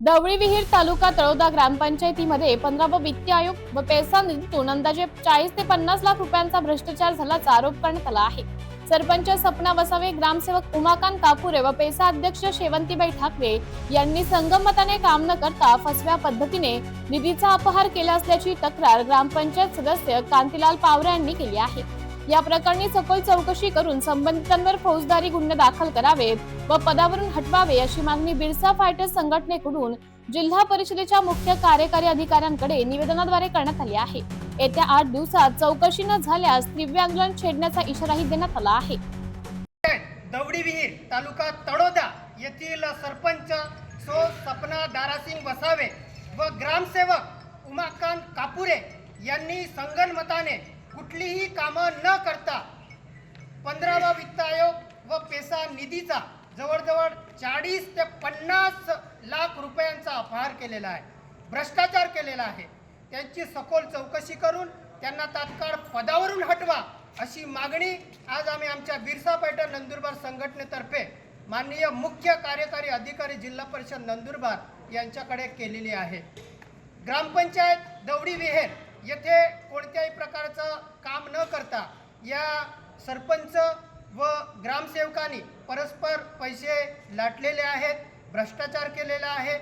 दवळी विहीर तालुका तळोदा ग्रामपंचायतीमध्ये पंधरा व वित्त आयोग व पैसा निधीतून अंदाजे चाळीस ते पन्नास लाख रुपयांचा भ्रष्टाचार झाल्याचा आरोप करण्यात आला आहे. सरपंच सपना वसावे ग्रामसेवक उमाकांत कापुरे व पैसा अध्यक्ष शेवंतीबाई ठाकरे यांनी संगमताने काम न करता फसव्या पद्धतीने निधीचा अपहार केला असल्याची तक्रार ग्रामपंचायत सदस्य कांतीलाल पावरे यांनी केली आहे. या प्रकरणी सखोल चौकशी करून संबंधितांवर फौजदारी गुन्हे दाखल करावेत व पदावरून हटवावे अशी मागणी बिरसा फायटर्स संघटनेकडून जिल्हा परिषदेच्या मुख्य कार्यकारी अधिकाऱ्यांकडे निवेदनाद्वारे करण्यात आली आहे. येत्या आठ दिवसात चौकशी न झाल्यास दिव्यांगलन आंदोलन छेडण्याचा इशाराही देण्यात आला आहे. दवडी विहीर तालुका तळोदा येथील सरपंच सो सपना दारासिंग वसावे व ग्रामसेवक उमाकांत कापुरे यांनी संगनमताने कुठलीही कामं न करता पंधरावा वित्त आयोग व पेसा निधीचा जवळजवळ चाळीस ते पन्नास लाख रुपयांचा अपहार केलेला आहे भ्रष्टाचार केलेला आहे. त्यांची सखोल चौकशी करून त्यांना तात्काळ पदावरून हटवा अशी मागणी आज आम्ही आमच्या बिरसा पैठण नंदुरबार संघटनेतर्फे माननीय मुख्य कार्यकारी अधिकारी जिल्हा परिषद नंदुरबार यांच्याकडे केलेली आहे. ग्रामपंचायत दवडी विहेर येथे कोणत्याही प्रकारचं काम न करता या सरपंच व ग्रामसेवकांनी परस्पर पैसे लाटलेले आहेत भ्रष्टाचार केलेला आहे.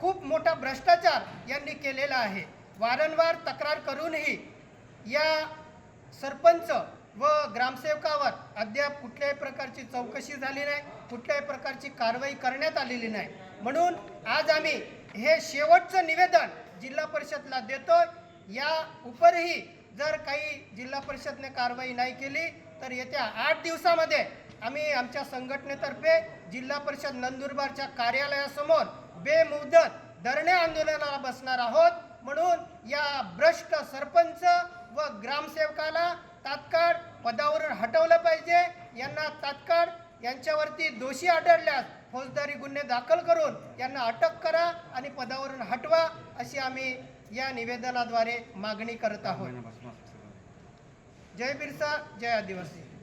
खूप मोठा भ्रष्टाचार यांनी केलेला आहे. वारंवार तक्रार करूनही या सरपंच व ग्रामसेवकावर अद्याप कुठल्याही प्रकारची चौकशी झाली नाही कुठल्याही प्रकारची कारवाई करण्यात आलेली नाही. म्हणून आज आम्ही हे शेवटचं निवेदन जिल्हा परिषदला देतोय. या उपरही जर काही जिल्हा परिषदने कारवाई नाही केली तर येत्या आठ दिवसामध्ये आम्ही आमच्या संघटनेतर्फे जिल्हा परिषद नंदुरबारच्या कार्यालयासमोर बेमुदत धरणे आंदोलनाला बसणार आहोत. म्हणून या भ्रष्ट सरपंच व ग्रामसेवकाला तात्काळ पदावरून हटवलं पाहिजे. यांना तात्काळ यांच्यावरती दोषी आढळल्यास फौजदारी गुन्हे दाखल करून यांना अटक करा आणि पदावरून हटवा अशी आम्ही या निवेदनाद्वारे मागणी करत आहोत. जय बिरसा जय आदिवासी.